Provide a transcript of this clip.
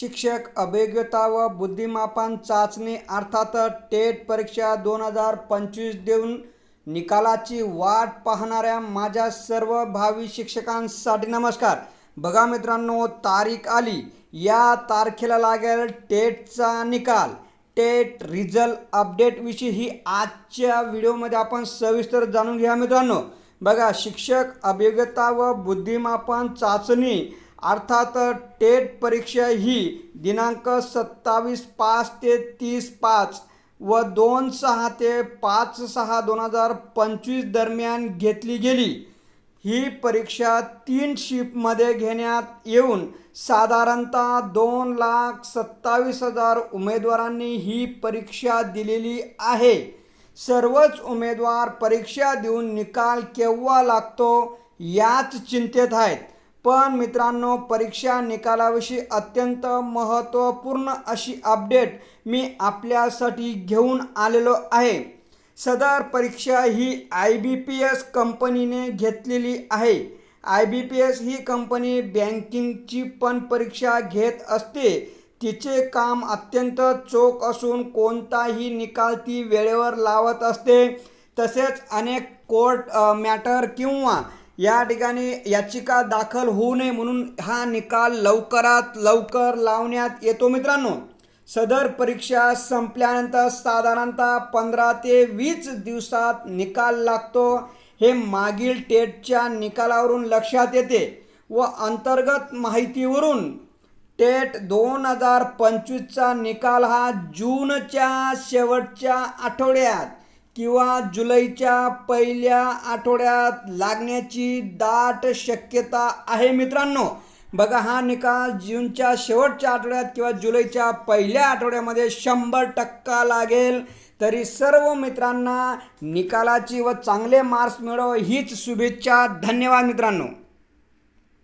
शिक्षक अभिज्ञता व बुद्धिमापन चाचणी अर्थात टेट परीक्षा दोन हजार पंचवीस देऊन निकालाची वाट पाहणाऱ्या माझ्या सर्व भावी शिक्षकांसाठी नमस्कार. बघा मित्रांनो तारीख आली. या तारखेला लागेल टेटचा निकाल. टेट रिझल्ट अपडेटविषयी ही आजच्या व्हिडिओमध्ये आपण सविस्तर जाणून घ्या मित्रांनो. बघा शिक्षक अभिज्ञता व बुद्धिमापन चाचणी अर्थात टेट परीक्षा ही दिनांक सत्तावीस पाच ते तीस पाच व दोन सहा ते पाच सहा दोन हजार पंचवीस दरम्यान घेतली गेली. ही परीक्षा तीन शिफ्टमध्ये घेण्यात येऊन साधारणतः दोन लाख सत्तावीस हजार उमेदवारांनी ही परीक्षा दिलेली आहे. सर्वच उमेदवार परीक्षा देऊन निकाल केव्हा लागतो याच चिंतेत आहेत. पण मित्रांनो परीक्षा निकालाविषयी अत्यंत महत्त्वपूर्ण अशी अपडेट मी आपल्यासाठी घेऊन आलेलो आहे. सदर परीक्षा ही आय बी पी एस कंपनीने घेतलेली आहे. आय बी पी एस ही कंपनी बँकिंगची पण परीक्षा घेत असते. तिचे काम अत्यंत चोख असून कोणताही निकाल ती वेळेवर लावत असते. तसेच अनेक कोर्ट मॅटर किंवा या ठिकाणी याचिका दाखल होऊ नये म्हणून हा निकाल लवकरात लवकर लावण्यात येतो मित्रांनो. सदर परीक्षा संपल्यानंतर साधारणतः पंधरा ते वीस दिवसात निकाल लागतो. हे मागील टेटच्या निकालावरून लक्षात येते व अंतर्गत माहितीवरून टेट दोन हजार पंचवीसचा निकाल हा जूनच्या शेवटच्या आठवड्यात किंवा जुलैच्या पहिल्या आठवड्यात लागण्याची दाट शक्यता आहे मित्रांनो. बघा हा निकाल जूनच्या शेवटच्या आठवड्यात किंवा जुलैच्या पहिल्या आठवड्यामध्ये शंभर टक्का लागेल. तरी सर्व मित्रांना निकालाची व चांगले मार्क्स मिळव हीच शुभेच्छा. धन्यवाद मित्रांनो.